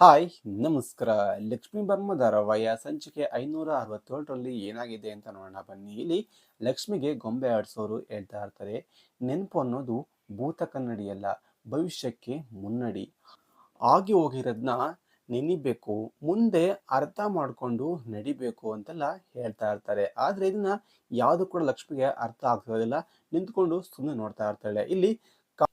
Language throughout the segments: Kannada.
ಹಾಯ್, ನಮಸ್ಕಾರ. ಲಕ್ಷ್ಮೀ ಬರ್ಮ ಧಾರಾವಾಹಿಯ ಸಂಚಿಕೆ ಐನೂರ ಅರವತ್ತೇಳರಲ್ಲಿ ಏನಾಗಿದೆ ಅಂತ ನೋಡೋಣ. ಬನ್ನಿ. ಇಲ್ಲಿ ಲಕ್ಷ್ಮಿಗೆ ಗೊಂಬೆ ಆಡಿಸೋರು ಹೇಳ್ತಾ ಇರ್ತಾರೆ. ನೆನಪು ಅನ್ನೋದು ಭೂತ ಕನ್ನಡಿಯಲ್ಲ, ಭವಿಷ್ಯಕ್ಕೆ ಮುನ್ನಡಿ. ಆಗಿ ಹೋಗಿರೋದನ್ನ ನೆನಿಬೇಕು, ಮುಂದೆ ಅರ್ಥ ಮಾಡಿಕೊಂಡು ನಡಿಬೇಕು ಅಂತೆಲ್ಲ ಹೇಳ್ತಾ ಇರ್ತಾರೆ. ಆದರೆ ಇದನ್ನ ಯಾವುದು ಕೂಡ ಲಕ್ಷ್ಮಿಗೆ ಅರ್ಥ ಆಗ್ತಿರೋದಿಲ್ಲ ನಿಂತ್ಕೊಂಡು ಸುಮ್ಮನೆ ನೋಡ್ತಾ ಇರ್ತಾಳೆ. ಇಲ್ಲಿ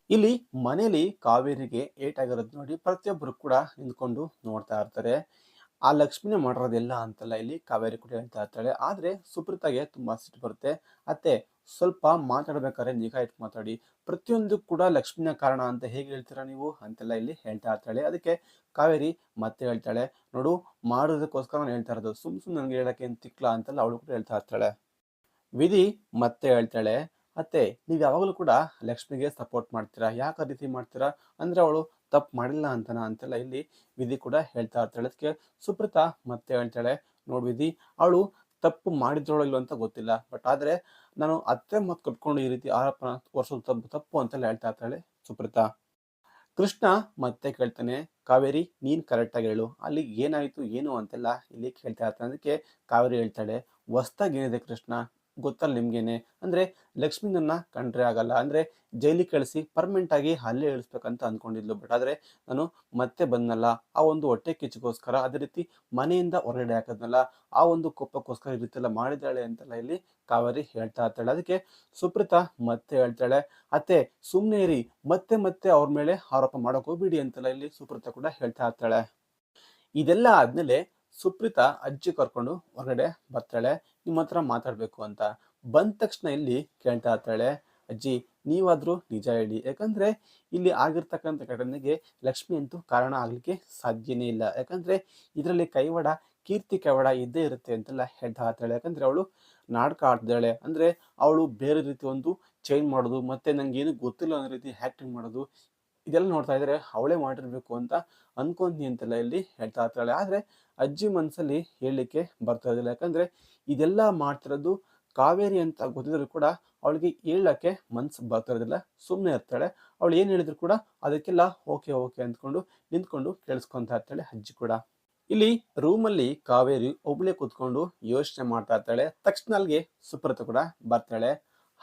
ಇಲ್ಲಿ ಮನೇಲಿ ಕಾವೇರಿಗೆ ಏಟಾಗಿರೋದು ನೋಡಿ ಪ್ರತಿಯೊಬ್ಬರು ಕೂಡ ನಿಂತ್ಕೊಂಡು ನೋಡ್ತಾ ಇರ್ತಾರೆ. ಆ ಲಕ್ಷ್ಮಿನೇ ಮಾಡಿರೋದಿಲ್ಲ ಅಂತಲ್ಲ ಇಲ್ಲಿ ಕಾವೇರಿ ಕೂಡ ಹೇಳ್ತಾ ಇರ್ತಾಳೆ ಆದರೆ ಸುಪ್ರೀತಾಗೆ ತುಂಬ ಸಿಟ್ಟು ಬರುತ್ತೆ. ಅತ್ತೆ, ಸ್ವಲ್ಪ ಮಾತಾಡ್ಬೇಕಾದ್ರೆ ನಿಗಾ ಇಟ್ಟು ಮಾತಾಡಿ. ಪ್ರತಿಯೊಂದು ಕೂಡ ಲಕ್ಷ್ಮಿನ ಕಾರಣ ಅಂತ ಹೇಗೆ ಹೇಳ್ತೀರಾ ನೀವು ಅಂತೆಲ್ಲ ಇಲ್ಲಿ ಹೇಳ್ತಾ ಇರ್ತಾಳೆ. ಅದಕ್ಕೆ ಕಾವೇರಿ ಮತ್ತೆ ಹೇಳ್ತಾಳೆ, ನೋಡು, ಮಾಡೋದಕ್ಕೋಸ್ಕರ ನಾನು ಹೇಳ್ತಾ ಇರೋದು. ಸುಮ್ ಸುಮ್ಮನೆ ನನಗೆ ಹೇಳಕ್ಕೆ ಏನು ತಿಕ್ಲ ಅಂತೆಲ್ಲ ಅವಳು ಕೂಡ ಹೇಳ್ತಾ ಇರ್ತಾಳೆ. ವಿಧಿ ಮತ್ತೆ ಹೇಳ್ತಾಳೆ ಅತ್ತೆ ನೀವು ಯಾವಾಗಲೂ ಕೂಡ ಲಕ್ಷ್ಮಿಗೆ ಸಪೋರ್ಟ್ ಮಾಡ್ತೀರಾ? ಯಾಕೆ ಆ ರೀತಿ ಮಾಡ್ತೀರಾ? ಅಂದ್ರೆ ಅವಳು ತಪ್ಪು ಮಾಡಿಲ್ಲ ಅಂತಾನ? ಅಂತೆಲ್ಲ ಇಲ್ಲಿ ವಿಧಿ ಕೂಡ ಹೇಳ್ತಾ ಇರ್ತಾಳೆ. ಅದಕ್ಕೆ ಸುಪ್ರತಾ ಮತ್ತೆ ಹೇಳ್ತಾಳೆ, ನೋಡ್ ವಿಧಿ, ಅವಳು ತಪ್ಪು ಮಾಡಿದ್ರೋಳು ಇಲ್ಲೋ ಅಂತ ಗೊತ್ತಿಲ್ಲ. ಬಟ್ ಆದ್ರೆ ನಾನು ಅತ್ತೆ ಮತ್ತೆ ಕಟ್ಕೊಂಡು ಈ ರೀತಿ ಆರೋಪ ವರ್ಷದ ತಪ್ಪು ತಪ್ಪು ಅಂತೆಲ್ಲ ಹೇಳ್ತಾ ಇರ್ತಾಳೆ ಸುಪ್ರತಾ. ಕೃಷ್ಣ ಮತ್ತೆ ಕೇಳ್ತಾನೆ, ಕಾವೇರಿ, ನೀನ್ ಕರೆಕ್ಟಾಗಿ ಹೇಳು. ಅಲ್ಲಿ ಏನಾಯ್ತು, ಏನು ಅಂತೆಲ್ಲ ಇಲ್ಲಿ ಕೇಳ್ತಾ ಇರ್ತಾನೆ. ಅದಕ್ಕೆ ಕಾವೇರಿ ಹೇಳ್ತಾಳೆ, ಹೊಸ್ದಾಗಿ ಏನಿದೆ ಕೃಷ್ಣ? ಗೊತ್ತಲ್ಲ ನಿಮ್ಗೇನೆ. ಅಂದ್ರೆ ಲಕ್ಷ್ಮೀನನ್ನ ಕಂಡ್ರೆ ಆಗಲ್ಲ. ಅಂದ್ರೆ ಜೈಲಿಗೆ ಕಳಿಸಿ ಪರ್ಮನೆಂಟ್ ಆಗಿ ಅಲ್ಲೇ ಇಳಿಸ್ಬೇಕಂತ ಅನ್ಕೊಂಡಿದ್ಲು. ಬಟ್ ಆದ್ರೆ ನಾನು ಮತ್ತೆ ಬಂದನಲ್ಲ. ಆ ಒಂದು ಹೊಟ್ಟೆ ಕಿಚ್ಚಿಗೋಸ್ಕರ, ಅದೇ ರೀತಿ ಮನೆಯಿಂದ ಹೊರಗಡೆ ಹಾಕದ್ನಲ್ಲ, ಆ ಒಂದು ಕೊಪ್ಪಕ್ಕೋಸ್ಕರ ಈ ರೀತಿಯೆಲ್ಲ ಮಾಡಿದಾಳೆ ಅಂತೆಲ್ಲ ಇಲ್ಲಿ ಕಾವೇರಿ ಹೇಳ್ತಾ ಇರ್ತಾಳೆ. ಅದಕ್ಕೆ ಸುಪ್ರೀತಾ ಮತ್ತೆ ಹೇಳ್ತಾಳೆ, ಅತ್ತೆ ಸುಮ್ಮನೆ ಇರಿ. ಮತ್ತೆ ಮತ್ತೆ ಅವ್ರ ಮೇಲೆ ಆರೋಪ ಮಾಡಕ್ ಹೋಗ್ಬಿಡಿ ಅಂತೆಲ್ಲ ಇಲ್ಲಿ ಸುಪ್ರೀತಾ ಕೂಡ ಹೇಳ್ತಾ ಇರ್ತಾಳೆ. ಇದೆಲ್ಲ ಆದ್ಮೇಲೆ ಸುಪ್ರೀತಾ ಅಜ್ಜಿ ಕರ್ಕೊಂಡು ಹೊರಗಡೆ ಬರ್ತಾಳೆ, ನಿಮ್ಮ ಹತ್ರ ಮಾತಾಡಬೇಕು ಅಂತ. ಬಂದ ತಕ್ಷಣ ಇಲ್ಲಿ ಕೇಳ್ತಾ ಇರ್ತಾಳೆ, ಅಜ್ಜಿ, ನೀವಾದರೂ ನಿಜ ಹೇಳಿ. ಯಾಕಂದ್ರೆ ಇಲ್ಲಿ ಆಗಿರ್ತಕ್ಕಂಥ ಘಟನೆಗೆ ಲಕ್ಷ್ಮಿ ಅಂತೂ ಕಾರಣ ಆಗಲಿಕ್ಕೆ ಸಾಧ್ಯನೇ ಇಲ್ಲ. ಯಾಕಂದ್ರೆ ಇದರಲ್ಲಿ ಕೈವಾಡ, ಕೀರ್ತಿ ಕೈವಾಡ ಇದ್ದೇ ಇರುತ್ತೆ ಅಂತೆಲ್ಲ ಹೇಳ್ತಾ ಇರ್ತಾಳೆ. ಯಾಕಂದ್ರೆ ಅವಳು ನಾಟಕ ಆಡ್ತಾಳೆ ಅಂದ್ರೆ ಅವಳು ಬೇರೆ ರೀತಿ ಒಂದು ಚೇಂಜ್ ಮಾಡೋದು, ಮತ್ತೆ ನಂಗೆ ಏನು ಗೊತ್ತಿಲ್ಲ ಅನ್ನೋ ರೀತಿ ಆಕ್ಟಿಂಗ್ ಮಾಡೋದು ಇದೆಲ್ಲ ನೋಡ್ತಾ ಇದ್ರೆ ಅವಳೇ ಮಾಡಿರ್ಬೇಕು ಅಂತ ಅನ್ಕೊಂತೀನಿ ಅಂತೆಲ್ಲ ಇಲ್ಲಿ ಹೇಳ್ತಾ ಇರ್ತಾಳೆ. ಆದ್ರೆ ಅಜ್ಜಿ ಮನಸ್ಸಲ್ಲಿ ಹೇಳಲಿಕ್ಕೆ ಬರ್ತಾ ಇರಲಿಲ್ಲ. ಯಾಕಂದ್ರೆ ಇದೆಲ್ಲ ಮಾಡ್ತಿರೋದು ಕಾವೇರಿ ಅಂತ ಗೊತ್ತಿದ್ರು ಕೂಡ ಅವಳಿಗೆ ಹೇಳಕ್ಕೆ ಮನ್ಸು ಬರ್ತಾ ಇರೋದಿಲ್ಲ. ಸುಮ್ಮನೆ ಇರ್ತಾಳೆ. ಅವಳು ಏನು ಹೇಳಿದ್ರು ಕೂಡ ಅದಕ್ಕೆಲ್ಲ ಓಕೆ ಓಕೆ ಅಂದ್ಕೊಂಡು ನಿಂತ್ಕೊಂಡು ಕೇಳಿಸ್ಕೊಂತ ಇರ್ತಾಳೆ ಅಜ್ಜಿ ಕೂಡ. ಇಲ್ಲಿ ರೂಮಲ್ಲಿ ಕಾವೇರಿ ಒಬ್ಳೆ ಕೂತ್ಕೊಂಡು ಯೋಚನೆ ಮಾಡ್ತಾ ಇರ್ತಾಳೆ. ತಕ್ಷಣ ಅಲ್ಲಿಗೆ ಸುಪ್ರತ ಕೂಡ ಬರ್ತಾಳೆ.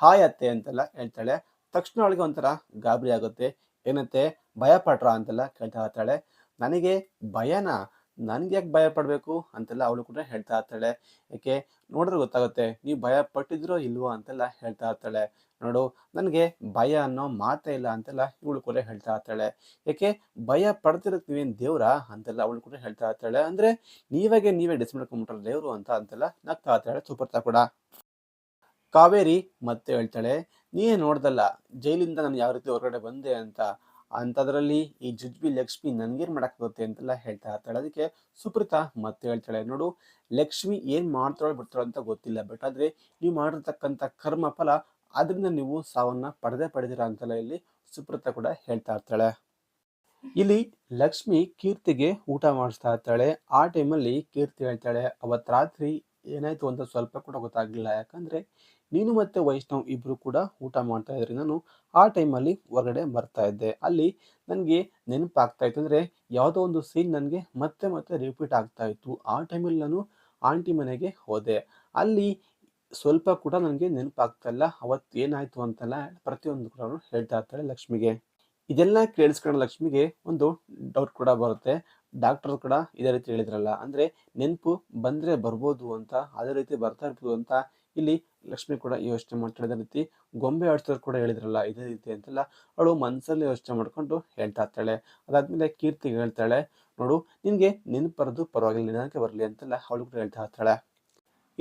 ಹಾಯ್ ಅತ್ತೆ ಅಂತೆಲ್ಲ ಹೇಳ್ತಾಳೆ. ತಕ್ಷಣ ಅವಳಿಗೆ ಒಂಥರ ಗಾಬರಿ ಆಗುತ್ತೆ. ಏನಂತೆ ಭಯ ಪಟ್ರ ಅಂತೆಲ್ಲ ಕೇಳ್ತಾ ಇರ್ತಾಳೆ. ನನಗೆ ಭಯನ, ನನ್ಗೆ ಯಾಕೆ ಭಯ ಪಡಬೇಕು ಅಂತೆಲ್ಲ ಅವಳು ಕೂಡ ಹೇಳ್ತಾ ಇರ್ತಾಳೆ. ಯಾಕೆ ನೋಡಿದ್ರೆ ಗೊತ್ತಾಗುತ್ತೆ, ನೀವು ಭಯ ಪಟ್ಟಿದ್ರೋ ಇಲ್ವೋ ಅಂತೆಲ್ಲ ಹೇಳ್ತಾ ಇರ್ತಾಳೆ. ನೋಡು, ನನಗೆ ಭಯ ಅನ್ನೋ ಮಾತೇ ಇಲ್ಲ ಅಂತೆಲ್ಲ ಇವಳು ಕೂಡ ಹೇಳ್ತಾ ಇರ್ತಾಳೆ. ಯಾಕೆ ಭಯ ಪಡ್ತಿರ್ತೀವಿ ನೀವೇನು ದೇವ್ರಾ ಅಂತೆಲ್ಲ ಅವಳು ಕೂಡ ಹೇಳ್ತಾ ಇರ್ತಾಳೆ. ಅಂದ್ರೆ ನೀವಾಗೆ ನೀವೇ ಡಿಸ್ ದೇವರು ದೇವ್ರು ಅಂತ ಅಂತೆಲ್ಲ ನಗ್ತಾ ಇರ್ತಾಳೆ ಸುಪರ್ತಾ ಕೂಡ. ಕಾವೇರಿ ಮತ್ತೆ ಹೇಳ್ತಾಳೆ, ನೀನೇ ನೋಡ್ದಲ್ಲ, ಜೈಲಿಂದ ನಾನು ಯಾವ ರೀತಿ ಹೊರಗಡೆ ಬಂದೆ ಅಂತ ಅಂಥದ್ರಲ್ಲಿ ಈ ಜುಜ್ಬಿ ಲಕ್ಷ್ಮಿ ನನ್ಗೇನು ಮಾಡೋಕ್ಕಾಗುತ್ತೆ ಅಂತೆಲ್ಲ ಹೇಳ್ತಾ ಇರ್ತಾಳೆ. ಅದಕ್ಕೆ ಸುಪ್ರೀತಾ ಮತ್ತೆ ಹೇಳ್ತಾಳೆ, ನೋಡು, ಲಕ್ಷ್ಮಿ ಏನು ಮಾಡ್ತಾಳೆ ಬಿಡ್ತಾಳೆ ಅಂತ ಗೊತ್ತಿಲ್ಲ ಬಟ್ ಆದ್ರೆ ನೀವು ಮಾಡಿರ್ತಕ್ಕಂಥ ಕರ್ಮ ಫಲ ಅದರಿಂದ ನೀವು ಸಾವನ್ನ ಪಡೆದೇ ಪಡೆದಿರ ಅಂತೆಲ್ಲ ಇಲ್ಲಿ ಸುಪ್ರೀತಾ ಕೂಡ ಹೇಳ್ತಾ ಇರ್ತಾಳೆ. ಇಲ್ಲಿ ಲಕ್ಷ್ಮಿ ಕೀರ್ತಿಗೆ ಊಟ ಮಾಡಿಸ್ತಾ ಇರ್ತಾಳೆ. ಆ ಟೈಮಲ್ಲಿ ಕೀರ್ತಿ ಹೇಳ್ತಾಳೆ ಅವತ್ತು ರಾತ್ರಿ ಏನಾಯ್ತು ಅಂತ ಸ್ವಲ್ಪ ಕೂಡ ಗೊತ್ತಾಗ್ಲಿಲ್ಲ. ಯಾಕಂದ್ರೆ ನೀನು ಮತ್ತೆ ವೈಷ್ಣವ್ ಇಬ್ಬರು ಕೂಡ ಊಟ ಮಾಡ್ತಾ ಇದ್ರಿ ನಾನು ಆ ಟೈಮಲ್ಲಿ ಹೊರಗಡೆ ಬರ್ತಾ ಇದ್ದೆ. ಅಲ್ಲಿ ನನಗೆ ನೆನಪಾಗ್ತಾ ಇತ್ತು ಅಂದರೆ ಯಾವುದೋ ಒಂದು ಸೀನ್ ನನಗೆ ಮತ್ತೆ ಮತ್ತೆ ರಿಪೀಟ್ ಆಗ್ತಾ ಇತ್ತು. ಆ ಟೈಮಲ್ಲಿ ನಾನು ಆಂಟಿ ಮನೆಗೆ ಹೋದೆ. ಅಲ್ಲಿ ಸ್ವಲ್ಪ ಕೂಡ ನನಗೆ ನೆನಪಾಗ್ತಾ ಇಲ್ಲ. ಅವತ್ತು ಏನಾಯಿತು ಅಂತೆಲ್ಲ ಪ್ರತಿಯೊಂದು ಕೂಡ ಹೇಳ್ತಾ ಇರ್ತಾಳೆ ಲಕ್ಷ್ಮಿಗೆ. ಇದೆಲ್ಲ ಕೇಳಿಸ್ಕೊಂಡ ಲಕ್ಷ್ಮಿಗೆ ಒಂದು ಡೌಟ್ ಕೂಡ ಬರುತ್ತೆ. ಡಾಕ್ಟರ್ ಕೂಡ ಇದೇ ರೀತಿ ಹೇಳಿದ್ರಲ್ಲ. ಅಂದರೆ ನೆನಪು ಬಂದರೆ ಬರ್ಬೋದು ಅಂತ, ಅದೇ ರೀತಿ ಬರ್ತಾ ಇರ್ಬೋದು ಅಂತ ಇಲ್ಲಿ ಲಕ್ಷ್ಮಿ ಕೂಡ ಯೋಚನೆ ಮಾಡ್ತಾ ರೀತಿ ಗೊಂಬೆ ಆಡಿಸೋರು ಕೂಡ ಹೇಳಿದ್ರಲ್ಲ, ಇದೇ ರೀತಿ ಅಂತೆಲ್ಲ ಅವಳು ಮನಸ್ಸಲ್ಲಿ ಯೋಚನೆ ಮಾಡ್ಕೊಂಡು ಹೇಳ್ತಾ ಇರ್ತಾಳೆ. ಅದಾದ್ಮೇಲೆ ಕೀರ್ತಿಗೆ ಹೇಳ್ತಾಳೆ, ನೋಡು, ನಿನ್ಗೆ ನೆನಪರದು ಪರವಾಗಿಲ್ಲ, ನಿಧಾನಕ್ಕೆ ಬರಲಿ ಅಂತೆಲ್ಲ ಅವಳು ಕೂಡ ಹೇಳ್ತಾ ಇರ್ತಾಳೆ.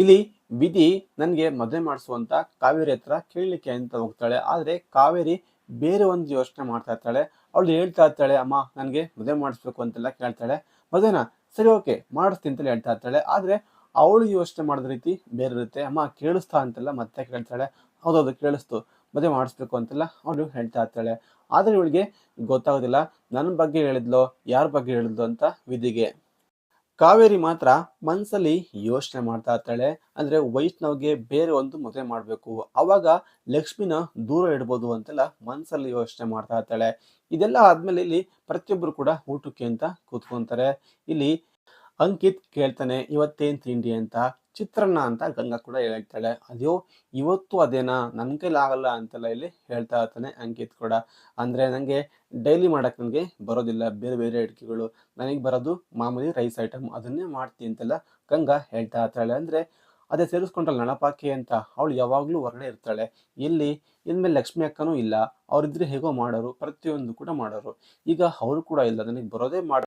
ಇಲ್ಲಿ ವಿಧಿ ನನಗೆ ಮದುವೆ ಮಾಡಿಸುವಂತ ಕಾವೇರಿ ಹತ್ರ ಕೇಳಲಿಕ್ಕೆ ಅಂತ ಹೋಗ್ತಾಳೆ. ಆದ್ರೆ ಕಾವೇರಿ ಬೇರೆ ಒಂದು ಯೋಚನೆ ಮಾಡ್ತಾ ಇರ್ತಾಳೆ. ಅವಳು ಹೇಳ್ತಾ ಇರ್ತಾಳೆ, ಅಮ್ಮ, ನನಗೆ ಮದುವೆ ಮಾಡಿಸ್ಬೇಕು ಅಂತೆಲ್ಲ ಕೇಳ್ತಾಳೆ. ಮದುವೆನಾ ಸರಿ ಓಕೆ ಮಾಡಿಸ್ತೀನಿ ಅಂತಲೇ ಹೇಳ್ತಾ ಇರ್ತಾಳೆ. ಆದ್ರೆ ಅವಳು ಯೋಚನೆ ಮಾಡಿದ ರೀತಿ ಬೇರೆ ಇರುತ್ತೆ. ಅಮ್ಮ ಕೇಳಿಸ್ತಾ ಅಂತೆಲ್ಲ, ಮತ್ತೆ ಕೇಳ್ತಾಳೆ ಹೌದೌದು ಕೇಳಿಸ್ತು, ಮದುವೆ ಮಾಡಿಸ್ಬೇಕು ಅಂತೆಲ್ಲ ಅವಳು ಹೇಳ್ತಾ ಇರ್ತಾಳೆ. ಆದ್ರೆ ಇವಳಿಗೆ ಗೊತ್ತಾಗೋದಿಲ್ಲ ನನ್ನ ಬಗ್ಗೆ ಹೇಳಿದ್ಲೋ, ಯಾರ ಬಗ್ಗೆ ಹೇಳಿದ್ಲು ಅಂತ ವಿಧಿಗೆ. ಕಾವೇರಿ ಮಾತ್ರ ಮನಸ್ಸಲ್ಲಿ ಯೋಚನೆ ಮಾಡ್ತಾ ಇರ್ತಾಳೆ. ಅಂದ್ರೆ ವೈಷ್ಣವ್ಗೆ ಬೇರೆ ಒಂದು ಮದುವೆ ಮಾಡಬೇಕು. ಅವಾಗ ಲಕ್ಷ್ಮಿನ ದೂರ ಇಡ್ಬೋದು ಅಂತೆಲ್ಲ ಮನಸ್ಸಲ್ಲಿ ಯೋಚನೆ ಮಾಡ್ತಾ ಇರ್ತಾಳೆ. ಇದೆಲ್ಲ ಆದ್ಮೇಲೆ ಇಲ್ಲಿ ಪ್ರತಿಯೊಬ್ಬರು ಕೂಡ ಊಟಕ್ಕೆ ಅಂತ ಕೂತ್ಕೊಂತಾರೆ. ಇಲ್ಲಿ ಅಂಕಿತ್ ಕೇಳ್ತಾನೆ, ಇವತ್ತೇನ್ ತಿಂಡಿ ಅಂತ? ಚಿತ್ರಾನ್ನ ಅಂತ ಗಂಗಾ ಕೂಡ ಹೇಳ್ತಾಳೆ. ಅಯ್ಯೋ, ಇವತ್ತು ಅದೇನಾ? ನನ್ನ ಆಗಲ್ಲ ಅಂತೆಲ್ಲ ಇಲ್ಲಿ ಹೇಳ್ತಾ ಇರ್ತಾನೆ ಅಂಕಿತ್ ಕೂಡ. ಅಂದ್ರೆ ನಂಗೆ ಡೈಲಿ ಮಾಡಕ್ ನನಗೆ ಬರೋದಿಲ್ಲ, ಬೇರೆ ಬೇರೆ ಅಡಿಕೆಗಳು ನನಗೆ ಬರೋದು ಮಾಮೂಲಿ ರೈಸ್ ಐಟಮ್, ಅದನ್ನೇ ಮಾಡ್ತೀನಿ ಅಂತೆಲ್ಲ ಗಂಗಾ ಹೇಳ್ತಾ ಇರ್ತಾಳೆ. ಅಂದ್ರೆ ಅದೇ ಸೇರಿಸ್ಕೊಂಡ್ರಲ್ಲ ನಳಪಾಕಿ ಅಂತ, ಅವಳು ಯಾವಾಗಲೂ ಹೊರಗಡೆ ಇರ್ತಾಳೆ. ಇಲ್ಲಿ ಇನ್ಮೇಲೆ ಲಕ್ಷ್ಮಿ ಅಕ್ಕನೂ ಇಲ್ಲ. ಅವ್ರಿದ್ರೆ ಹೇಗೋ ಮಾಡೋರು, ಪ್ರತಿಯೊಂದು ಕೂಡ ಮಾಡೋರು. ಈಗ ಅವರು ಕೂಡ ಇಲ್ಲ, ನನಗೆ ಬರೋದೇ ಮಾಡ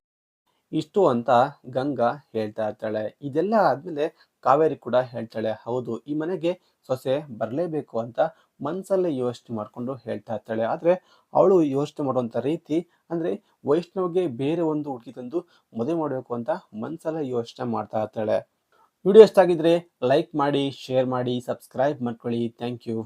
ಇಷ್ಟು ಅಂತ ಗಂಗಾ ಹೇಳ್ತಾ ಇರ್ತಾಳೆ. ಇದೆಲ್ಲ ಆದ್ಮೇಲೆ ಕಾವೇರಿ ಕೂಡ ಹೇಳ್ತಾಳೆ, ಹೌದು, ಈ ಮನೆಗೆ ಸೊಸೆ ಬರಲೇಬೇಕು ಅಂತ ಮನ್ಸಲ್ಲೇ ಯೋಚನೆ ಮಾಡಿಕೊಂಡು ಹೇಳ್ತಾ ಇರ್ತಾಳೆ. ಆದ್ರೆ ಅವಳು ಯೋಚನೆ ಮಾಡುವಂಥ ರೀತಿ, ಅಂದ್ರೆ ವೈಷ್ಣವ್ಗೆ ಬೇರೆ ಒಂದು ಹುಡುಗಿ ತಂದು ಮದುವೆ ಮಾಡಬೇಕು ಅಂತ ಮನ್ಸಲ್ಲೇ ಯೋಚನೆ ಮಾಡ್ತಾ ಇರ್ತಾಳೆ. ವಿಡಿಯೋ ಇಷ್ಟ ಆಗಿದ್ರೆ ಲೈಕ್ ಮಾಡಿ, ಶೇರ್ ಮಾಡಿ, ಸಬ್ಸ್ಕ್ರೈಬ್ ಮಾಡ್ಕೊಳ್ಳಿ. Thank you.